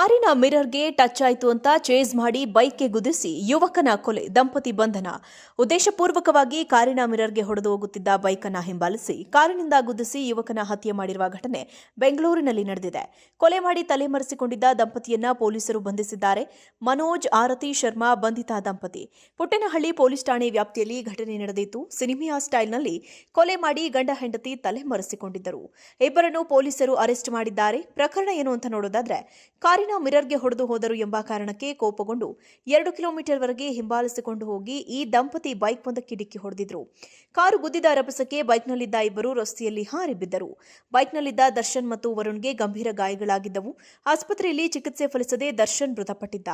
ಕಾರಿನ ಮಿರರ್ಗೆ ಟಚ್ ಆಯಿತು ಅಂತ ಚೇಸ್ ಮಾಡಿ ಬೈಕ್ಗೆ ಗುದಿಸಿ ಯುವಕನ ಕೊಲೆ, ದಂಪತಿ ಬಂಧನ. ಉದ್ದೇಶಪೂರ್ವಕವಾಗಿ ಕಾರಿನ ಮಿರರ್ಗೆ ಹೊಡೆದು ಹೋಗುತ್ತಿದ್ದ ಬೈಕನ್ನು ಹಿಂಬಾಲಿಸಿ, ಕಾರಿನಿಂದ ಗುದಿಸಿ ಯುವಕನ ಹತ್ಯೆ ಮಾಡಿರುವ ಘಟನೆ ಬೆಂಗಳೂರಿನಲ್ಲಿ ನಡೆದಿದೆ. ಕೊಲೆ ಮಾಡಿ ತಲೆಮರೆಸಿಕೊಂಡಿದ್ದ ದಂಪತಿಯನ್ನ ಪೊಲೀಸರು ಬಂಧಿಸಿದ್ದಾರೆ. ಮನೋಜ್, ಆರತಿ, ಶರ್ಮಾ ಬಂಧಿತ ದಂಪತಿ. ಪುಟ್ಟನಹಳ್ಳಿ ಪೊಲೀಸ್ ಠಾಣೆ ವ್ಯಾಪ್ತಿಯಲ್ಲಿ ಘಟನೆ ನಡೆದಿತ್ತು ಸಿನಿಮಿಯಾ ಸ್ಟೈಲ್ನಲ್ಲಿ ಕೊಲೆ ಮಾಡಿ ಗಂಡ, ಹೆಂಡತಿ ತಲೆಮರೆಸಿಕೊಂಡಿದ್ದರು. ಇಬ್ಬರನ್ನು ಪೊಲೀಸರು ಅರೆಸ್ಟ್ ಮಾಡಿದ್ದಾರೆ. ಪ್ರಕರಣ ಏನು ಅಂತ ನೋಡೋದಾದ್ರೆ, ಕಾರಿನ ಮಿರರ್ಗೆ ಹೊಡೆದು ಹೋದರು ಎಂಬ ಕಾರಣಕ್ಕೆ ಕೋಪಗೊಂಡು ಎರಡು ಕಿಲೋಮೀಟರ್ವರೆಗೆ ಹಿಂಬಾಲಿಸಿಕೊಂಡು ಹೋಗಿ ಈ ದಂಪತಿ ಬೈಕ್ ಒಂದಕ್ಕೆ ಡಿಕ್ಕಿ ಹೊಡೆದಿದ್ರು. ಕಾರು ಗುದ್ದಿದ ರಭಸಕ್ಕೆ ಬೈಕ್ನಲ್ಲಿದ್ದ ಇಬ್ಬರು ರಸ್ತೆಯಲ್ಲಿ ಹಾರಿ ಬಿದ್ದರು. ಬೈಕ್ನಲ್ಲಿದ್ದ ದರ್ಶನ್ ಮತ್ತು ವರುಣ್ಗೆ ಗಂಭೀರ ಗಾಯಗಳಾಗಿದ್ದವು. ಆಸ್ಪತ್ರೆಯಲ್ಲಿ ಚಿಕಿತ್ಸೆ ಫಲಿಸದೆ ದರ್ಶನ್ ಮೃತಪಟ್ಟಿದ್ದ.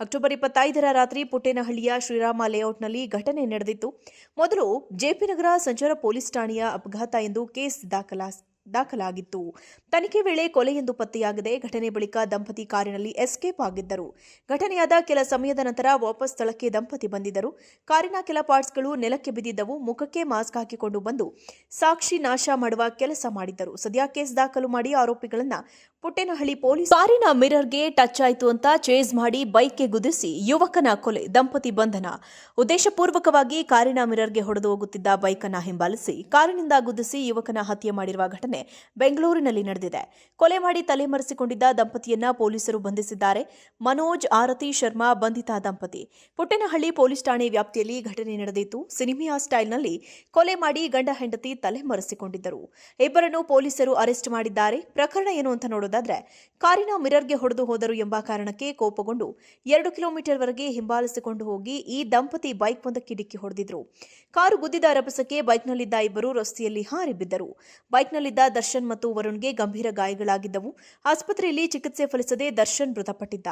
ಅಕ್ಟೋಬರ್ ಇಪ್ಪತ್ತೈದರ ರಾತ್ರಿ ಪುಟ್ಟೇನಹಳ್ಳಿಯ ಶ್ರೀರಾಮ ಲೇಔಟ್ನಲ್ಲಿ ಘಟನೆ ನಡೆದಿತ್ತು. ಮೊದಲು ಜೆಪಿ ನಗರ ಸಂಚಾರ ಪೊಲೀಸ್ ಠಾಣೆಯ ಅಪಘಾತ ಎಂದು ಕೇಸ್ ದಾಖಲಾ ದಾಖಲಾಗಿತ್ತು. ತನಿಖೆ ವೇಳೆ ಕೊಲೆ ಎಂದು ಪತ್ತೆಯಾಗದೆ. ಘಟನೆ ಬಳಿಕ ದಂಪತಿ ಕಾರಿನಲ್ಲಿ ಎಸ್ಕೇಪ್ ಆಗಿದ್ದರು. ಘಟನೆಯಾದ ಕೆಲ ಸಮಯದ ನಂತರ ವಾಪಸ್ ಸ್ಥಳಕ್ಕೆ ದಂಪತಿ ಬಂದಿದ್ದರು. ಕಾರಿನ ಕೆಲ ಪಾರ್ಟ್ಸ್ಗಳು ನೆಲಕ್ಕೆ ಬಿದ್ದಿದ್ದವು. ಮುಖಕ್ಕೆ ಮಾಸ್ಕ್ ಹಾಕಿಕೊಂಡು ಬಂದು ಸಾಕ್ಷಿ ನಾಶ ಮಾಡುವ ಕೆಲಸ ಮಾಡಿದ್ದರು. ಸದ್ಯ ಕೇಸ್ ದಾಖಲು ಮಾಡಿ ಆರೋಪಿಗಳನ್ನ ಪುಟ್ಟೇನಹಳ್ಳಿ ಪೊಲೀಸ್ ಕಾರಿನ ಮಿರರ್ಗೆ ಟಚ್ ಆಯಿತು ಅಂತ ಚೇಸ್ ಮಾಡಿ ಬೈಕ್ಗೆ ಗುದಿಸಿ ಯುವಕನ ಕೊಲೆ, ದಂಪತಿ ಬಂಧನ. ಉದ್ದೇಶಪೂರ್ವಕವಾಗಿ ಕಾರಿನ ಮಿರರ್ಗೆ ಹೊಡೆದು ಹೋಗುತ್ತಿದ್ದ ಬೈಕನ್ನ ಹಿಂಬಾಲಿಸಿ ಕಾರಿನಿಂದ ಗುದಿಸಿ ಯುವಕನ ಹತ್ಯೆ ಮಾಡಿರುವ ಘಟನೆ ಬೆಂಗಳೂರಿನಲ್ಲಿ ನಡೆದಿದೆ. ಕೊಲೆ ಮಾಡಿ ತಲೆಮರೆಸಿಕೊಂಡಿದ್ದ ದಂಪತಿಯನ್ನ ಪೊಲೀಸರು ಬಂಧಿಸಿದ್ದಾರೆ. ಮನೋಜ್ ಆರತಿ ಶರ್ಮಾ ಬಂಧಿತ ದಂಪತಿ. ಪುಟ್ಟೇನಹಳ್ಳಿ ಪೊಲೀಸ್ ಠಾಣೆ ವ್ಯಾಪ್ತಿಯಲ್ಲಿ ಘಟನೆ ನಡೆದಿತ್ತು ಸಿನಿಮಿಯಾ ಸ್ಟೈಲ್ನಲ್ಲಿ ಕೊಲೆ ಮಾಡಿ ಗಂಡ ಹೆಂಡತಿ ತಲೆಮರೆಸಿಕೊಂಡಿದ್ದರು. ಇಬ್ಬರನ್ನು ಪೊಲೀಸರು ಅರೆಸ್ಟ್ ಮಾಡಿದ್ದಾರೆ. ಪ್ರಕರಣ ಏನು ಅಂತ ನೋಡೋದಾದ್ರೆ ಕಾರಿನ ಮಿರರ್ಗೆ ಹೊಡೆದು ಹೋದರು ಎಂಬ ಕಾರಣಕ್ಕೆ ಕೋಪಗೊಂಡು ಎರಡು ಕಿಲೋಮೀಟರ್ವರೆಗೆ ಹಿಂಬಾಲಿಸಿಕೊಂಡು ಹೋಗಿ ಈ ದಂಪತಿ ಬೈಕ್ ಒಂದಕ್ಕೆ ಡಿಕ್ಕಿ ಹೊಡೆದಿದ್ರು. ಕಾರು ಗುದ್ದಿದ ರಭಸಕ್ಕೆ ಬೈಕ್ನಲ್ಲಿದ್ದ ಇಬ್ಬರು ರಸ್ತೆಯಲ್ಲಿ ಹಾರಿ ಬಿದ್ದರು. ಬೈಕ್ನಲ್ಲಿದ್ದ ದರ್ಶನ್ ಮತ್ತು ವರುಣ್ಗೆ ಗಂಭೀರ ಗಾಯಗಳಾಗಿದ್ದವು. ಆಸ್ಪತ್ರೆಯಲ್ಲಿ ಚಿಕಿತ್ಸೆ ಫಲಿಸದೆ ದರ್ಶನ್ ಮೃತಪಟ್ಟಿದ್ದ.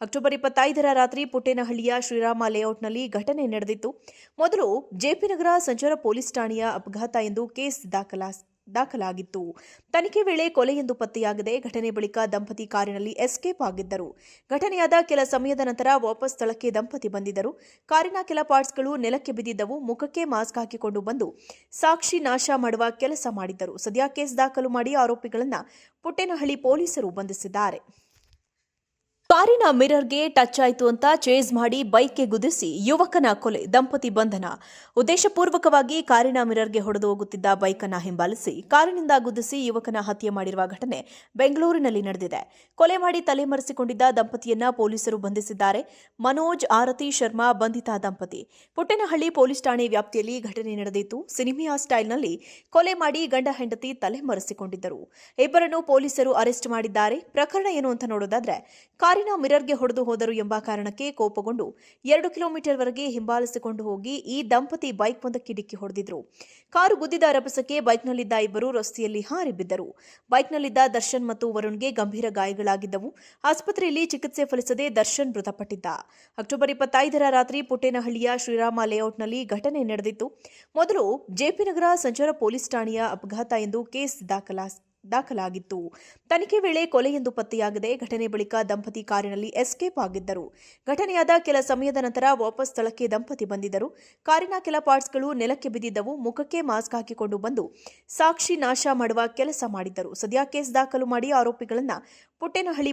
ಅಕ್ಟೋಬರ್ ಇಪ್ಪತ್ತೈದರ ರಾತ್ರಿ ಪುಟ್ಟೇನಹಳ್ಳಿಯ ಶ್ರೀರಾಮ ಲೇಔಟ್ನಲ್ಲಿ ಘಟನೆ ನಡೆದಿತ್ತು. ಮೊದಲು ಜೆಪಿ ನಗರ ಸಂಚಾರ ಪೊಲೀಸ್ ಠಾಣೆಯ ಅಪಘಾತ ಎಂದು ಕೇಸ್ ದಾಖಲಾ ದಾಖಲಾಗಿತ್ತು. ತನಿಖೆ ವೇಳೆ ಕೊಲೆ ಎಂದು ಪತ್ತೆಯಾಗದೆ. ಘಟನೆ ಬಳಿಕ ದಂಪತಿ ಕಾರಿನಲ್ಲಿ ಎಸ್ಕೇಪ್ ಆಗಿದ್ದರು. ಘಟನೆಯಾದ ಕೆಲ ಸಮಯದ ನಂತರ ವಾಪಸ್ ಸ್ಥಳಕ್ಕೆ ದಂಪತಿ ಬಂದಿದ್ದರು. ಕಾರಿನ ಕೆಲ ಪಾರ್ಟ್ಸ್ಗಳು ನೆಲಕ್ಕೆ ಬಿದ್ದಿದ್ದವು. ಮುಖಕ್ಕೆ ಮಾಸ್ಕ್ ಹಾಕಿಕೊಂಡು ಬಂದು ಸಾಕ್ಷಿ ನಾಶ ಮಾಡುವ ಕೆಲಸ ಮಾಡಿದ್ದರು. ಸದ್ಯ ಕೇಸ್ ದಾಖಲು ಮಾಡಿ ಆರೋಪಿಗಳನ್ನು ಪುಟ್ಟೇನಹಳ್ಳಿ ಪೊಲೀಸರು ಬಂಧಿಸಿದ್ದಾರೆ. ಕಾರಿನ ಮಿರರ್ಗೆ ಟಚ್ ಆಯಿತು ಅಂತ ಚೇಸ್ ಮಾಡಿ ಬೈಕ್ಗೆ ಗುದಿಸಿ ಯುವಕನ ಕೊಲೆ, ದಂಪತಿ ಬಂಧನ. ಉದ್ದೇಶಪೂರ್ವಕವಾಗಿ ಕಾರಿನ ಮಿರರ್ಗೆ ಹೊಡೆದು ಹೋಗುತ್ತಿದ್ದ ಬೈಕನ್ನು ಹಿಂಬಾಲಿಸಿ ಕಾರಿನಿಂದ ಗುದಿಸಿ ಯುವಕನ ಹತ್ಯೆ ಮಾಡಿರುವ ಘಟನೆ ಬೆಂಗಳೂರಿನಲ್ಲಿ ನಡೆದಿದೆ. ಕೊಲೆ ಮಾಡಿ ತಲೆಮರೆಸಿಕೊಂಡಿದ್ದ ದಂಪತಿಯನ್ನ ಪೊಲೀಸರು ಬಂಧಿಸಿದ್ದಾರೆ. ಮನೋಜ್ ಆರತಿ ಶರ್ಮಾ ಬಂಧಿತ ದಂಪತಿ. ಪುಟ್ಟನಹಳ್ಳಿ ಪೊಲೀಸ್ ಠಾಣೆ ವ್ಯಾಪ್ತಿಯಲ್ಲಿ ಘಟನೆ ನಡೆದಿತ್ತು ಸಿನಿಮಿಯಾ ಸ್ಟೈಲ್ನಲ್ಲಿ ಕೊಲೆ ಮಾಡಿ ಗಂಡ ಹೆಂಡತಿ ತಲೆಮರೆಸಿಕೊಂಡಿದ್ದರು. ಇಬ್ಬರನ್ನು ಪೊಲೀಸರು ಅರೆಸ್ಟ್ ಮಾಡಿದ್ದಾರೆ. ಪ್ರಕರಣ ಏನು ಅಂತ ನೋಡೋದಾದ್ರೆ ಮಿರರ್ಗೆ ಹೊಡೆದು ಹೋದರು ಎಂಬ ಕಾರಣಕ್ಕೆ ಕೋಪಗೊಂಡು ಎರಡು ಕಿಲೋಮೀಟರ್ವರೆಗೆ ಹಿಂಬಾಲಿಸಿಕೊಂಡು ಹೋಗಿ ಈ ದಂಪತಿ ಬೈಕ್ ಒಂದಕ್ಕೆ ಡಿಕ್ಕಿ ಹೊಡೆದಿದ್ರು. ಕಾರು ಗುದ್ದಿದ ರಭಸಕ್ಕೆ ಬೈಕ್ನಲ್ಲಿದ್ದ ಇಬ್ಬರು ರಸ್ತೆಯಲ್ಲಿ ಹಾರಿ ಬಿದ್ದರು. ಬೈಕ್ನಲ್ಲಿದ್ದ ದರ್ಶನ್ ಮತ್ತು ವರುಣ್ಗೆ ಗಂಭೀರ ಗಾಯಗಳಾಗಿದ್ದವು. ಆಸ್ಪತ್ರೆಯಲ್ಲಿ ಚಿಕಿತ್ಸೆ ಫಲಿಸದೆ ದರ್ಶನ್ ಮೃತಪಟ್ಟಿದ್ದ. ಅಕ್ಟೋಬರ್ ಇಪ್ಪತ್ತೈದರ ರಾತ್ರಿ ಪುಟ್ಟೇನಹಳ್ಳಿಯ ಶ್ರೀರಾಮ ಲೇಔಟ್ನಲ್ಲಿ ಘಟನೆ ನಡೆದಿತ್ತು. ಮೊದಲು ಜೆಪಿ ನಗರ ಸಂಚಾರ ಪೊಲೀಸ್ ಠಾಣೆಯ ಅಪಘಾತ ಎಂದು ಕೇಸ್ ದಾಖಲಾ ದಾಖಲಾಗಿತ್ತು. ತನಿಖೆ ವೇಳೆ ಕೊಲೆ ಎಂದು ಪತ್ತೆಯಾಗದೆ ಘಟನೆ ಬಳಿಕ ದಂಪತಿ ಕಾರಿನಲ್ಲಿ ಎಸ್ಕೇಪ್ ಆಗಿದ್ದರು. ಘಟನೆಯಾದ ಕೆಲ ಸಮಯದ ನಂತರ ವಾಪಸ್ ಸ್ಥಳಕ್ಕೆ ದಂಪತಿ ಬಂದಿದ್ದರು. ಕಾರಿನ ಕೆಲ ಪಾರ್ಟ್ಸ್ಗಳು ನೆಲಕ್ಕೆ ಬಿದ್ದಿದ್ದವು. ಮುಖಕ್ಕೆ ಮಾಸ್ಕ್ ಹಾಕಿಕೊಂಡು ಬಂದು ಸಾಕ್ಷಿ ನಾಶ ಮಾಡುವ ಕೆಲಸ ಮಾಡಿದ್ದರು. ಸದ್ಯ ಕೇಸ್ ದಾಖಲು ಮಾಡಿ ಆರೋಪಿಗಳನ್ನ ಪುಟ್ಟೇನಹಳ್ಳಿ